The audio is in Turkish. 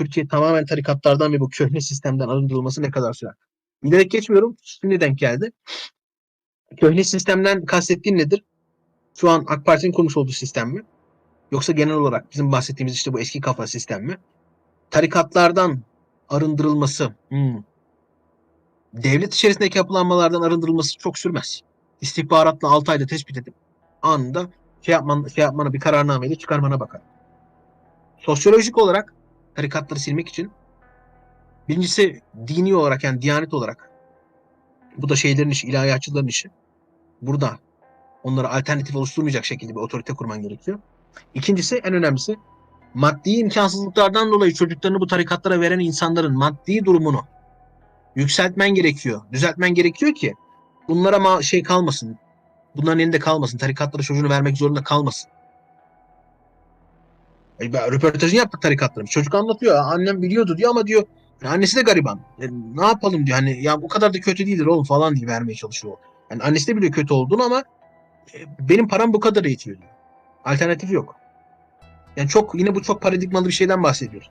Türkiye tamamen tarikatlardan ve bu köhne sistemden arındırılması ne kadar sürer? Bilerek geçmiyorum. Şimdi geldi. Köhne sistemden kastettiğim nedir? Şu an AK Parti'nin kurmuş olduğu sistem mi? Yoksa genel olarak bizim bahsettiğimiz işte bu eski kafa sistem mi? Tarikatlardan arındırılması, hmm. devlet içerisindeki yapılanmalardan arındırılması çok sürmez. İstihbaratla 6 ayda tespit edip anında şey, yapman, şey yapmana bir kararnameyle çıkarmana bakar. Sosyolojik olarak tarikatları silmek için birincisi dini olarak yani diyanet olarak bu da şeylerin işi, ilahiyatçıların işi. Burada onlara alternatif oluşturmayacak şekilde bir otorite kurman gerekiyor. İkincisi en önemlisi maddi imkansızlıklardan dolayı çocuklarını bu tarikatlara veren insanların maddi durumunu yükseltmen gerekiyor. Düzeltmen gerekiyor ki bunlara ma şey kalmasın. Bunların elinde kalmasın. Tarikatlara çocuğunu vermek zorunda kalmasın. E, ben röportajını yaptık tarikatların. Çocuk anlatıyor. Annem biliyordu diyor ama diyor "E, annesi de gariban. E, ne yapalım diyor. Hani ya bu kadar da kötü değildir oğlum falan diye vermeye çalışıyor. Yani annesi de biliyor kötü olduğunu ama e, benim param bu kadar yetiyor diyor. Alternatif yok. Yani çok yine bu çok paradigmalı bir şeyden bahsediyoruz.